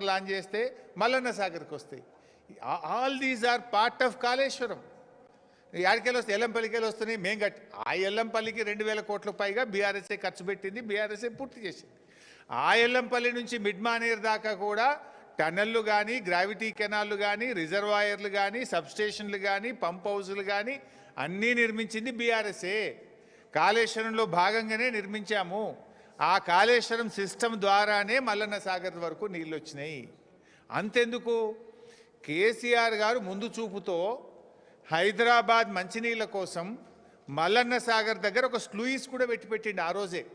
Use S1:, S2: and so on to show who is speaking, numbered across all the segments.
S1: Launch చేస్తే మల్లన్న సాగర్కి వస్తాయి. All these are part of Kaleshwaram. యాడికెళ్ళి వస్తే ఎల్లంపల్లికెళ్ళి వస్తున్నాయి మేం కట్టి ఆ ఎల్లంపల్లికి రెండు వేల కోట్ల పైగా బీఆర్ఎస్ఏ ఖర్చు పెట్టింది బీఆర్ఎస్ఏ పూర్తి చేసింది. ఆ ఎల్లంపల్లి నుంచి మిడ్మానేర్ దాకా కూడా టనళ్ళు కానీ గ్రావిటీ కెనాళ్ళు కానీ రిజర్వాయర్లు కానీ సబ్స్టేషన్లు కానీ పంప్ హౌజులు కానీ అన్నీ నిర్మించింది బీఆర్ఎస్ఏ. కాళేశ్వరంలో భాగంగానే నిర్మించాము. ఆ కాళేశ్వరం సిస్టమ్ ద్వారానే మల్లన్న సాగర్ వరకు నీళ్ళు వచ్చినాయి అంతెందుకు? కేసీఆర్ గారు ముందు చూపుతో హైదరాబాద్ మంచినీళ్ళ కోసం మల్లన్న సాగర్ దగ్గర ఒక స్లూయిస్ కూడా పెట్టి పెట్టిండు ఆ రోజే.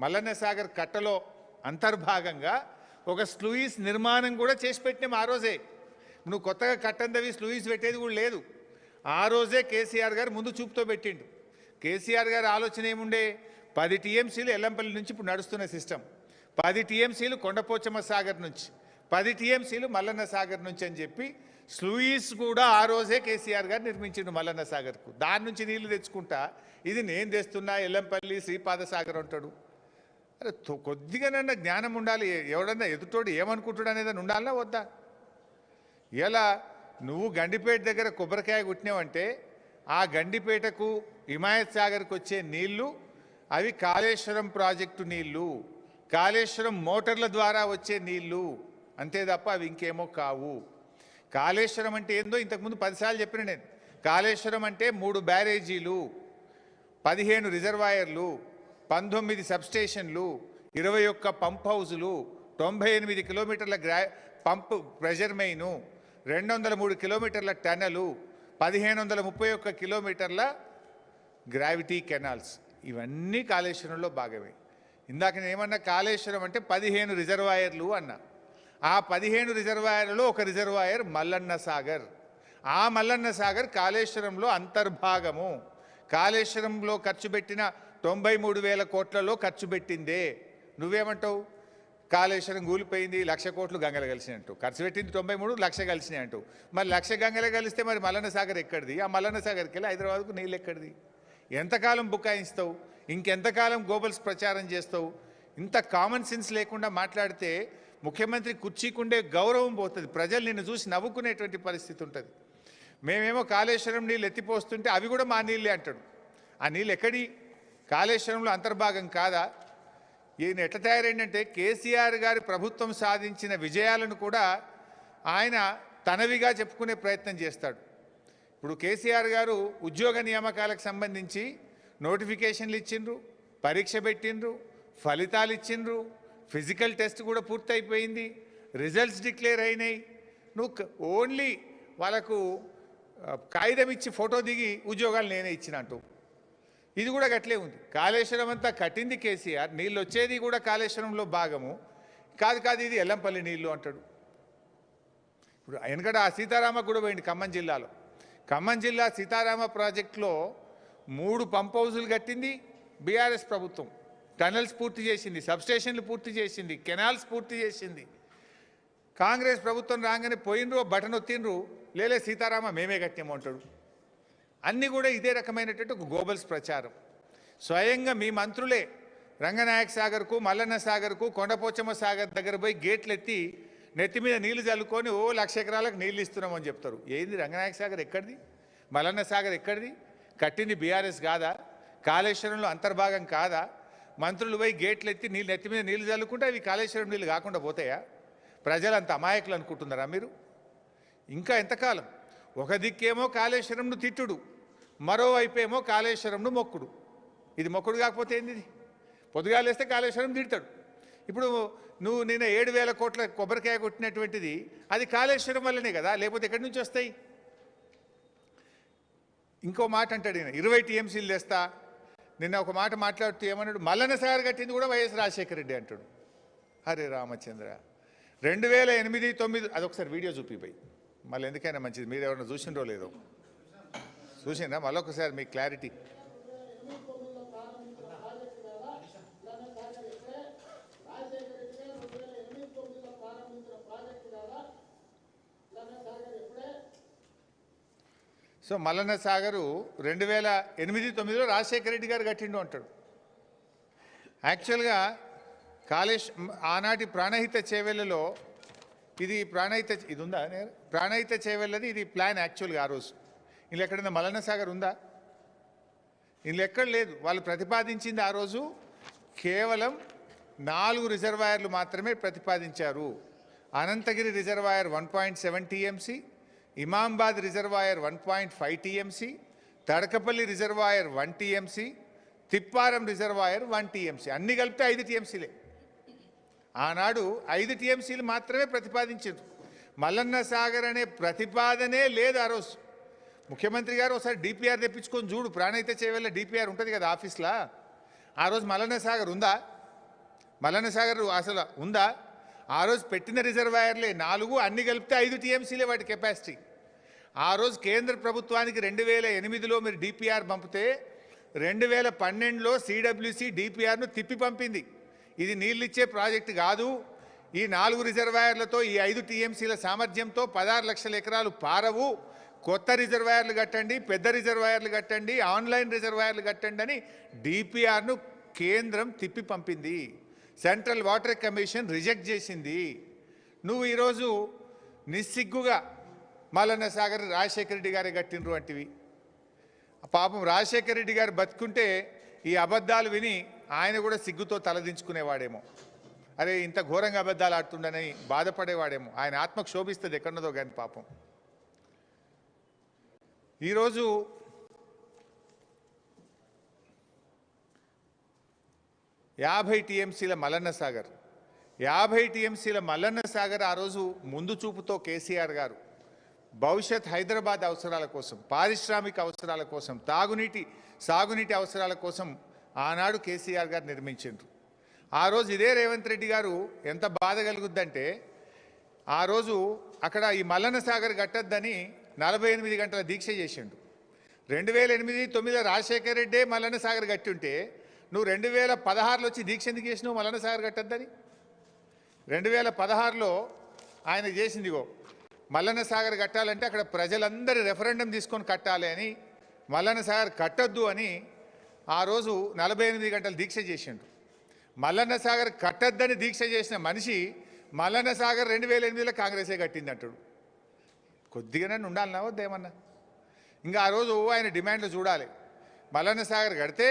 S1: మల్లన్న సాగర్ కట్టలో అంతర్భాగంగా ఒక స్లూయిస్ నిర్మాణం కూడా చేసి పెట్టినాం ఆ రోజే. నువ్వు కొత్తగా కట్టందవి స్లూయిస్ పెట్టేది కూడా లేదు. ఆ రోజే కేసీఆర్ గారు ముందు చూపుతో పెట్టిండు. కేసీఆర్ గారి ఆలోచన ఏముండే? పది టీఎంసీలు ఎల్లంపల్లి నుంచి ఇప్పుడు నడుస్తున్న సిస్టమ్. పది టీఎంసీలు కొండపోచమ్మ సాగర్ నుంచి పది టీఎంసీలు మల్లన్న సాగర్ నుంచి అని చెప్పి స్లూయిస్ కూడా ఆ రోజే కేసీఆర్ గారు నిర్మించిండు మల్లన్న సాగర్కు. దాని నుంచి నీళ్ళు తెచ్చుకుంటా ఇది నేను తెస్తున్నా ఎల్లంపల్లి శ్రీపాద సాగర్ అంటాడు. అరే కొద్దిగానన్నా జ్ఞానం ఉండాలి ఎవడన్నా ఎదుటోడు ఏమనుకుంటాడు అనేది ఉండాలన్నా వద్దా? ఇలా నువ్వు గండిపేట దగ్గర కొబ్బరికాయ కొట్టినావంటే ఆ గండిపేటకు హిమాయత్ సాగర్కి వచ్చే నీళ్ళు అవి కాళేశ్వరం ప్రాజెక్టు నీళ్ళు కాళేశ్వరం మోటార్ల ద్వారా వచ్చే నీళ్ళు అంతే తప్ప అవి ఇంకేమో కావు. కాళేశ్వరం అంటే ఏందో ఇంతకుముందు పదిసార్లు చెప్పిన నేను. కాళేశ్వరం అంటే మూడు బ్యారేజీలు పదిహేను రిజర్వాయర్లు పంతొమ్మిది సబ్స్టేషన్లు ఇరవై ఒక్క పంప్ హౌజులు తొంభై ఎనిమిది కిలోమీటర్ల గ్రా పంప్ ప్రెషర్ మెయిను రెండు వందల మూడు కిలోమీటర్ల టనలు పదిహేను వందల ముప్పై ఒక్క కిలోమీటర్ల గ్రావిటీ కెనాల్స్. ఇవన్నీ కాళేశ్వరంలో భాగమే. ఇందాక నేనేమన్నా కాళేశ్వరం అంటే పదిహేను రిజర్వాయర్లు అన్నా. ఆ పదిహేను రిజర్వాయర్లలో ఒక రిజర్వాయర్ మల్లన్న సాగర్. ఆ మల్లన్న సాగర్ కాళేశ్వరంలో అంతర్భాగము. కాళేశ్వరంలో ఖర్చు పెట్టిన తొంభై మూడు వేల కోట్లలో ఖర్చు పెట్టిందే. నువ్వేమంటావు? కాళేశ్వరం కూలిపోయింది లక్ష కోట్లు గంగలు కలిసినాయి అంటూ. ఖర్చు పెట్టింది తొంభై మూడు లక్ష కలిసినాయి అంటూ. మరి లక్ష గంగలు కలిస్తే మరి మల్లన్న సాగర్ ఎక్కడిది? ఆ మల్లన్న సాగర్కి వెళ్ళి హైదరాబాద్కు నీళ్ళు ఎక్కడిది? ఎంతకాలం బుకాయిస్తావు ఇంకెంతకాలం గోబల్స్ ప్రచారం చేస్తావు? ఇంత కామన్ సెన్స్ లేకుండా మాట్లాడితే ముఖ్యమంత్రి కుర్చీకుండే గౌరవం పోతుంది. ప్రజలు నిన్ను చూసి నవ్వుకునేటువంటి పరిస్థితి ఉంటుంది. మేమేమో కాళేశ్వరం నీళ్ళు ఎత్తిపోస్తుంటే అవి కూడా మా నీళ్ళే అంటాడు. ఆ నీళ్ళు ఎక్కడి కాళేశ్వరంలో అంతర్భాగం కాదా? ఈయన ఎట్లా తయారైందంటే కేసీఆర్ గారి ప్రభుత్వం సాధించిన విజయాలను కూడా ఆయన తనవిగా చెప్పుకునే ప్రయత్నం చేస్తాడు. ఇప్పుడు కేసీఆర్ గారు ఉద్యోగ నియామకాలకు సంబంధించి నోటిఫికేషన్లు ఇచ్చిండ్రు పరీక్ష పెట్టిండ్రు ఫలితాలు ఇచ్చిండ్రు ఫిజికల్ టెస్ట్ కూడా పూర్తయిపోయింది రిజల్ట్స్ డిక్లేర్ అయినాయి. నువ్వు ఓన్లీ వాళ్ళకు కాగితం ఇచ్చి ఫోటో దిగి ఉద్యోగాలు నేనే ఇచ్చినట్టు. ఇది కూడా గట్లే ఉంది. కాళేశ్వరం అంతా కట్టింది కేసీఆర్ నీళ్ళు వచ్చేది కూడా కాళేశ్వరంలో భాగము. కాదు కాదు ఇది ఎల్లంపల్లి నీళ్ళు అంటాడు. ఇప్పుడు వెనకట ఆ సీతారామ కూడా పోయింది ఖమ్మం జిల్లాలో. ఖమ్మం జిల్లా సీతారామ ప్రాజెక్టులో మూడు పంప్ హౌజులు కట్టింది బీఆర్ఎస్ ప్రభుత్వం. టనల్స్ పూర్తి చేసింది సబ్స్టేషన్లు పూర్తి చేసింది కెనాల్స్ పూర్తి చేసింది. కాంగ్రెస్ ప్రభుత్వం రాగానే పోయినరు బటన్ ఒత్తిండ్రు లేలే సీతారామ మేమే కట్టాము అంటాడు. అన్నీ కూడా ఇదే రకమైనటువంటి ఒక గోబల్స్ ప్రచారం. స్వయంగా మీ మంత్రులే రంగనాయక సాగర్కు మల్లన్న సాగర్కు కొండపోచమ్మ సాగర్ దగ్గర పోయి గేట్లు ఎత్తి నెత్తి మీద నీళ్ళు చల్లుకొని ఓ లక్ష ఎకరాలకు నీళ్ళు ఇస్తున్నామని చెప్తారు. ఏంది రంగనాయక సాగర్ ఎక్కడిది? మలన్న సాగర్ ఎక్కడిది? కట్టింది బీఆర్ఎస్ కాదా? కాళేశ్వరంలో అంతర్భాగం కాదా? మంత్రులు పోయి గేట్లు ఎత్తి నీళ్ళు నెత్తి మీద నీళ్ళు చల్లుకుంటే అవి కాళేశ్వరం నీళ్ళు కాకుండా పోతాయా? ప్రజలు అంత అమాయకులు అనుకుంటున్నారా మీరు? ఇంకా ఎంతకాలం? ఒక దిక్కేమో కాళేశ్వరంను తిట్టుడు మరోవైపేమో కాళేశ్వరంను మొక్కుడు. ఇది మొక్కుడు కాకపోతే ఏంది పొద్దుగాలేస్తే కాళేశ్వరం తిడతాడు. ఇప్పుడు నువ్వు నిన్న ఏడు వేల కోట్ల కొబ్బరికాయ కొట్టినటువంటిది అది కాళేశ్వరం వల్లనే కదా? లేకపోతే ఎక్కడి నుంచి వస్తాయి? ఇంకో మాట అంటాడు నేను ఇరవై టీఎంసీలు తెస్తా. నిన్న ఒక మాట మాట్లాడుతూ ఏమన్నాడు? మల్లన్న సాగర్ కట్టింది కూడా వైఎస్ రాజశేఖర రెడ్డి అంటాడు. హరే రామచంద్ర. రెండు వేల ఎనిమిది తొమ్మిది అదొకసారి వీడియో చూపిపోయి. మళ్ళీ ఎందుకైనా మంచిది. మీరు ఎవరైనా చూసిండ్రో లేదో? చూసిందా మళ్ళీ ఒకసారి మీకు క్లారిటీ. సో మల్లన్న సాగరు రెండు వేల ఎనిమిది తొమ్మిదిలో రాజశేఖర రెడ్డి గారు కట్టిండు అంటాడు. యాక్చువల్గా కాళేశ్ ఆనాటి ప్రాణహిత చేవెళ్ళలో ఇది ప్రాణహిత ఇది ఉందా ప్రాణహిత చేవెళ్ళది ఇది ప్లాన్ యాక్చువల్గా ఆ రోజు. ఇందులో ఎక్కడైనా మల్లన్న సాగర్ ఉందా? ఇందులో ఎక్కడ లేదు. వాళ్ళు ప్రతిపాదించింది ఆ రోజు కేవలం నాలుగు రిజర్వాయర్లు మాత్రమే ప్రతిపాదించారు. Anantagiri reservoir one point seven TMC Imambad reservoir one point five TMC Tadakapalli reservoir one TMC Thipparam reservoir one TMC. అన్ని కలిపితే ఐదు టీఎంసీలే. ఆనాడు ఐదు టీఎంసీలు మాత్రమే ప్రతిపాదించారు. మల్లన్న సాగర్ అనే ప్రతిపాదనే లేదు ఆ రోజు. ముఖ్యమంత్రి గారు ఒకసారి డిపిఆర్ తెప్పించుకొని చూడు ప్రాణైతే చేయవల్ల డిపిఆర్ ఉంటుంది కదా ఆఫీస్లో. ఆ రోజు మల్లన్న సాగర్ ఉందా? మల్లన్న సాగర్ అసలు ఉందా? ఆ రోజు పెట్టిన రిజర్వాయర్లే నాలుగు అన్ని కలిపితే ఐదు టీఎంసీలే వాటి కెపాసిటీ. ఆ రోజు కేంద్ర ప్రభుత్వానికి రెండు వేల ఎనిమిదిలో మీరు డిపిఆర్ పంపితే రెండు వేల పన్నెండులో సిడబ్ల్యూసి డిపిఆర్ను తిప్పి పంపింది. ఇది నీళ్ళిచ్చే ప్రాజెక్టు కాదు. ఈ నాలుగు రిజర్వాయర్లతో ఈ ఐదు టీఎంసీల సామర్థ్యంతో పదహారు లక్షల ఎకరాలు పారవు. కొత్త రిజర్వాయర్లు కట్టండి పెద్ద రిజర్వాయర్లు కట్టండి ఆన్లైన్ రిజర్వాయర్లు కట్టండి అని డిపిఆర్ను కేంద్రం తిప్పి పంపింది. సెంట్రల్ వాటర్ కమిషన్ రిజెక్ట్ చేసింది. నువ్వు ఈరోజు నిస్సిగ్గుగా మల్లన్న సాగర్ రాజశేఖర రెడ్డి గారే కట్టినరు వంటివి పాపం రాజశేఖర రెడ్డి గారు బతుకుంటే ఈ అబద్ధాలు విని ఆయన కూడా సిగ్గుతో తలదించుకునేవాడేమో అరే ఇంత ఘోరంగా అబద్ధాలు ఆడుతుండని బాధపడేవాడేమో. ఆయన ఆత్మకు శోభిస్తుంది ఎక్కడున్నదో కానీ పాపం. ఈరోజు యాభై టీఎంసీల మల్లన్న సాగర్. యాభై టీఎంసీల మల్లన్న సాగర్ ఆ రోజు ముందు చూపుతో కేసీఆర్ గారు భవిష్యత్ హైదరాబాద్ అవసరాల కోసం పారిశ్రామిక అవసరాల కోసం తాగునీటి సాగునీటి అవసరాల కోసం ఆనాడు కేసీఆర్ గారు నిర్మించిండ్రు. ఆ రోజు ఇదే రేవంత్ రెడ్డి గారు ఎంత బాధ కలుగుద్దంటే ఆ రోజు అక్కడ ఈ మల్లన్న సాగర్ కట్టద్దని నలభై ఎనిమిది గంటల దీక్ష చేసిండు. రెండు వేల ఎనిమిది తొమ్మిదిలో రాజశేఖర రెడ్డే మల్లన్న సాగర్ కట్టి ఉంటే నువ్వు రెండు వేల పదహారులో వచ్చి దీక్ష ఎందుకు చేసినావు మల్లన్న సాగర్ కట్టద్దని? రెండు వేల పదహారులో ఆయన చేసిందిగో మల్లన్న సాగర్ కట్టాలంటే అక్కడ ప్రజలందరి రెఫరెండం తీసుకొని కట్టాలి అని మల్లన్న సాగర్ కట్టొద్దు అని ఆ రోజు నలభై ఎనిమిది గంటలు దీక్ష చేసిండు మల్లన్న సాగర్ కట్టద్దని దీక్ష చేసిన మనిషి మల్లన్న సాగర్ రెండు వేల ఎనిమిదిలో కాంగ్రెసే కట్టింది అంటాడు కొద్దిగానే ఉండాలన్నా వద్దేమన్నా ఇంకా ఆ రోజు ఆయన డిమాండ్లు చూడాలి. మల్లన్న సాగర్ కడితే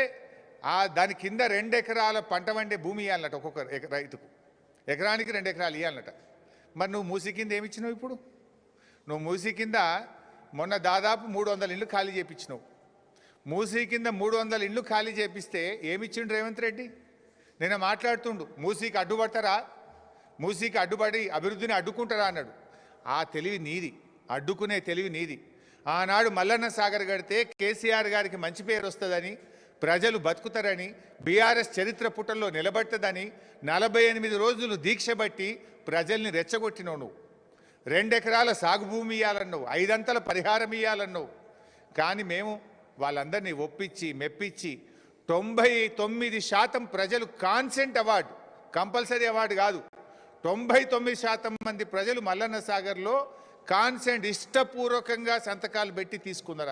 S1: ఆ దాని కింద రెండు ఎకరాల పంట వండే భూమి ఇవ్వాలన్నట ఒక్కొక్క ఎక- రైతుకు. ఎకరానికి రెండు ఎకరాలు ఇవ్వాలన్నట మరి నువ్వు మూసి కింద ఏమిచ్చినావు ఇప్పుడు? నువ్వు మూసీ కింద మొన్న దాదాపు మూడు వందల ఇండ్లు ఖాళీ చేయించినావు మూసీ కింద మూడు వందల ఇండ్లు ఖాళీ చేపిస్తే ఏమిచ్చిండు రేవంత్ రెడ్డి? నేను మాట్లాడుతుండు మూసీకి అడ్డుపడతారా? మూసీకి అడ్డుపడి అభివృద్ధిని అడ్డుకుంటారా అన్నాడు. ఆ తెలివి నీది అడ్డుకునే తెలివి నీది. ఆనాడు మల్లన్న సాగర్ కడితే కేసీఆర్ గారికి మంచి పేరు వస్తుందని ప్రజలు బతుకుతారని బీఆర్ఎస్ చరిత్ర పుటల్లో నిలబడుతుందని నలభై ఎనిమిది రోజులు దీక్ష బట్టి ప్రజల్ని రెచ్చగొట్టినావు నువ్వు. రెండెకరాల సాగు భూమి ఇవ్వాలన్నావు ఐదంతల పరిహారం ఇవ్వాలన్నావు కానీ మేము వాళ్ళందరినీ ఒప్పించి మెప్పించి తొంభై తొమ్మిది శాతం ప్రజలు కాన్సెంట్ అవార్డు కంపల్సరీ అవార్డు కాదు. తొంభై తొమ్మిది శాతం మంది ప్రజలు మల్లన్న సాగర్లో కాన్సెంట్ ఇష్టపూర్వకంగా సంతకాలు పెట్టి తీసుకున్నారు